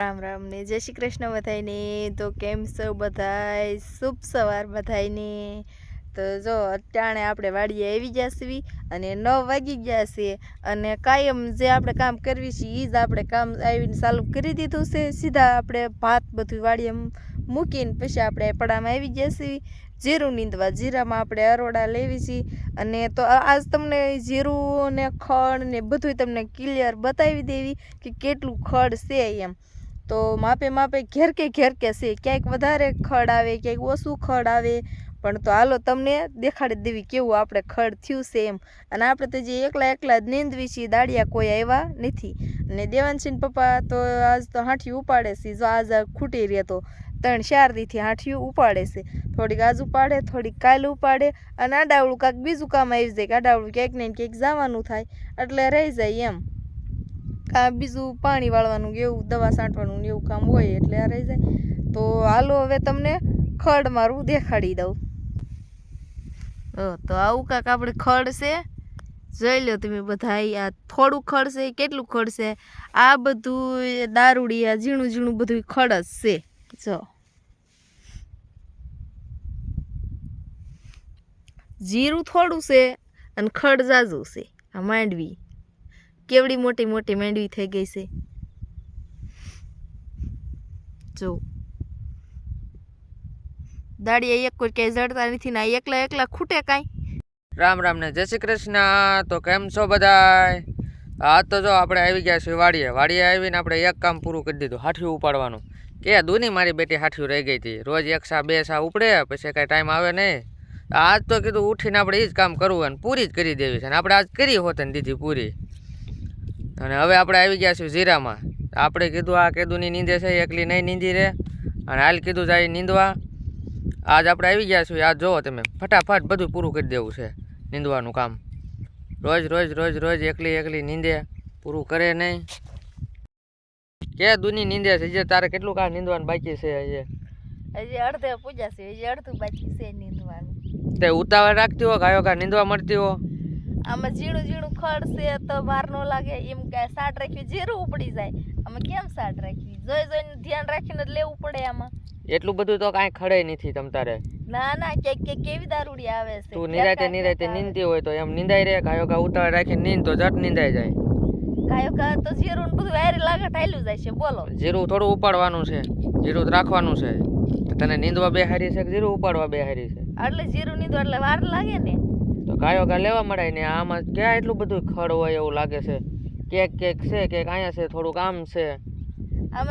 રામ રામ ને, જય શ્રી કૃષ્ણ બધાયને. તો કેમ છો બધાય? શુભ સવાર બધાયને. તો જો અટાણે આપણે વાડીએ આવી જશવી અને નવ વાગી ગયા છે અને કાયમ જે આપણે કામ કરવી છે એ જ આપણે કામ આવીને ચાલુ કરી દીધું છે. સીધા આપણે ભાત બધું વાડીએ મૂકીને પછી આપણે પડામાં આવી જશવી જીરું નીંદવા, જીરામાં આપણે અરોડા લેવી છીએ અને તો આજ તમને જીરું ને ખડ ને બધું તમને ક્લિયર બતાવી દેવી કે કેટલું ખડ છે એમ. તો માપે માપે ઘેર કે ઘેર કે છે. ક્યાંક વધારે ખડ આવે, ક્યાંક ઓછું ખડ આવે. પણ તો હાલો, તમને દેખાડી દેવી કેવું આપણે ખડ થયું છે એમ. અને આપણે તો જે એકલા એકલા નીંદવી છીએ, દાડિયા કોઈ આવ્યા નથી. અને દેવાનસિંહ પપ્પા તો આજ તો હાંઠી ઉપાડે છે. જો આજ ખૂટી રહે તો ત્રણ ચાર દીથી ઉપાડે છે. થોડીક આજ ઉપાડે, થોડીક કાલ ઉપાડે. અને આડાવડું કાંઈક બીજું કામ આવી જાય, કે આડાવડું ક્યાંક ને ક્યાંક જવાનું થાય. એટલે રહી જાય એમ. કાં બીજું પાણી વાળવાનું કે એવું, દવા છાંટવાનું ને એવું કામ હોય એટલે આ રહી જાય. તો હાલો હવે તમને ખડ મારું દેખાડી દઉં. તો આવું કાંક આપણે ખડ છે. જોઈ લો તમે બધા આ થોડું ખડ છે કેટલું ખડ છે? આ બધું દારૂડી, આ ઝીણું ઝીણું બધું ખડ જ છે. જો. જીરું થોડું છે અને ખડ જાજુ છે, આ માંડવી. કેવડી મોટી મોટી મેંડવી થઈ ગઈ છે. જો. દાડી એક કોઈ ક્યાંય જડતા નથી ને એકલા એકલા ખૂટે કાંઈ. રામ રામ ને જય શ્રી કૃષ્ણ. તો કેમ છો બધાય? આ તો જો આપણે આવી ગયા છીએ વાડીએ. વાડીએ આવીને આપણે એક કામ પૂરું કરી દીધું હાઠિયું ઉપાડવાનું. કે દૂની મારી બેટી હાઠિયું રહી ગઈ હતી. રોજ એક સા બે સા ઉપડે, પછી કાંઈ ટાઈમ આવે નહીં. આજ તો કીધું ઉઠીને આપણે એ જ કામ કરવું અને પૂરી જ કરી દેવી છે. અને આપણે આજ કરી હોત ને દીધી પૂરી. અને હવે આપણે આવી ગયા છીએ જીરામાં આપણે કીધું આ કેદુની નીંદે છે એકલી નહીં નીંદી રહે. અને હાલ કીધું જાય નીંદવા. આજ આપણે આવી ગયા છીએ આજ જુઓ તમે. ફટાફટ બધું પૂરું કરી દેવું છે નીંદવાનું કામ. રોજ રોજ રોજ રોજ એકલી એકલી નીંદે પૂરું કરે નહીં. કે દુની નીંદે છે જે તારે કેટલું કા નીંદવાનું બાકી છે હજી? હજી અડધે પૂજા છે હજી અડધું બાકી છે નીંદવાનું. તે ઉતાવળ રાખતી હો ગાયો કા નીંદવા મળતી હો આમાં ઝીણું ઝીણું ખડ છે તો વાર ન લાગે એમ કે સાટ રાખવી જીરું ઉપડી જાય. અમે કેમ સાટ રાખવી? જોઈ જોઈને ધ્યાન રાખીને જ લેવું પડે આમાં. એટલું બધું તો કાંઈ ખડે નથી તમ તારે. ના ના ક્યાંક કે કેવી દારૂડી આવે છે. તું નિરાતે નિરાતે નીંદતી હોય તો એમ નિંદાઈ રહે ગાયો કા ઉતાળ રાખીને નીંદ તો જટ નિંદાઈ જાય. ગાયો ગા તો જીરું બધું વાયરે લાગે ઠાયલું જાય છે બોલો. જીરું થોડું ઉપાડવાનું છે જીરું રાખવાનું છે. તને નીંદવા બે હારી છે કે જીરું ઉપાડવા બે હારી છે? એટલે જીરું નીંદો એટલે વાર લાગે ને. ગાયો ગા લેવા મળે ને આમાં ક્યાં એટલું બધું ખડ હોય એવું લાગે છે? કેક કેક છે કેક અહીંયા છે થોડુંક આમ છે.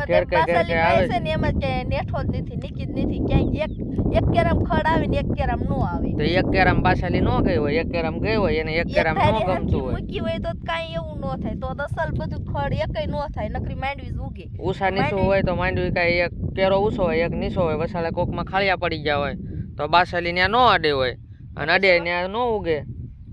ઘેર કે ઘેર કે આવે છે ને એમાં કે નેઠો જ નથી નીકી જ નથી ક્યાંય એક એક કેરામ ખડ આવે ને એક કેરામ નો આવે. તો એક કેરામ પાછાલી ન ગઈ હોય એક કેરામ ગઈ હોય એને એક એક નો ગમતું હોય. મૂકી હોય તો કાંઈ એવું નો થાય તો દસલ બધું ખડ એકય નો થાય નકરી માંડવી જ ઉગે. ઉષા હોય તો માંડવી કાંઈ એક કેરો ઊંચો હોય એક નીચો હોય વસાલે કોકમાં ખાળિયા પડી ગયા હોય તો બાસાલી ત્યાં ન અડે હોય. અને અડે ત્યાં ન ઉગે.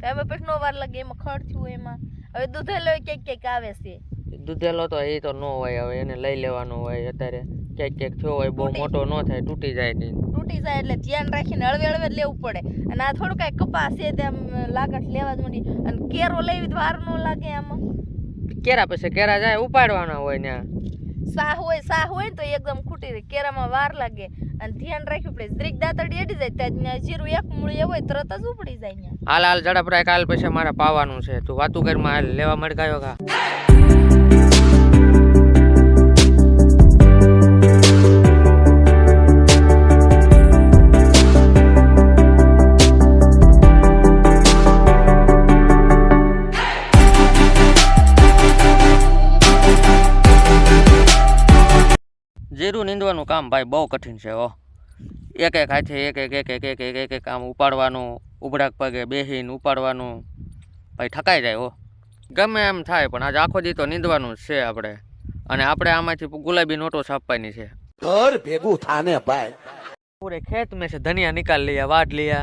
એમાં પછી નો વાર લાગે એમાં ખડ થયું એમાં. હવે દૂધેલો ક્યાંક ક્યાંક આવે છે. દૂધેલો તો એ તો ન હોય હવે એને લઈ લેવાનો હોય અત્યારે. ક્યાંક ક્યાંક થયો હોય બહુ મોટો ન થાય તૂટી જાય નહીં. તૂટી જાય એટલે ધ્યાન રાખીને હળવે હળવે લેવું પડે. અને આ થોડું કાંઈ કપાસ છે તેમ લાગટ લેવા જ મળી અને કેરો લેવી તો વાર નો લાગે આમાં. કેરા પછી કેરા જાય ઉપાડવાના હોય ત્યાં. સાહ હોય સાહ હોય ને તો એકદમ ખૂટી રહે. કેરામાં વાર લાગે. અને ધ્યાન રાખવું પડે. જરીક દાતડી એડી જાય ત્યાં જીરું એક મૂળી હોય તરત જ ઉપડી જાય હાલ હાલ ઝડપ રાખ હાલ પછી મારે પાવાનું છે. તું વાતું કરમાં હાલ લેવા મળગાયો કા. જીરું નીંદવાનું કામ ભાઈ બહુ કઠિન છે હો એક એક હાથે એક એક એક એક એક એક એક એક કામ ઉપાડવાનું ઉબડાક પગે બેહીને ઉપાડવાનું ભાઈ ઠકાઈ જાય હો ગમે એમ થાય પણ આજે આખો દી તો નીંદવાનું જ છે આપણે અને આપણે આમાંથી ગુલાબી નોટો છાપવાની છે ઘર ભેગું થાને ભાઈ पूरे खेत में से धनिया निकाल लिया वाट लिया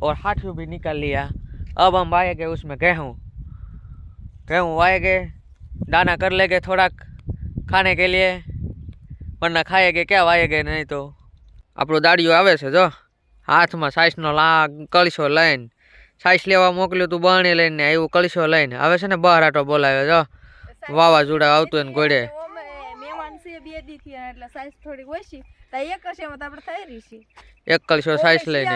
और हाथियों भी निकाल लिया अब हम वाएंगे उसमें गेहूँ गेहूँ वाएंगे दाना कर लेंगे थोड़ा खाने के लिए પણ ના ખાઈએ કે ક્યાં વાયે કે નહીં તો. આપણું દાડિયો આવે છે જો. હાથમાં સાઈસનો લા કળશો લઈને. સાઈસ લેવા મોકલ્યું તું બાણી લઈને એવું કળશો લઈને. આવે છે ને બહાર આટો બોલાવે જો. વાવાઝોડા આવતું હોય ને ઘોડે. એક કલશો સાઈસ લઈને.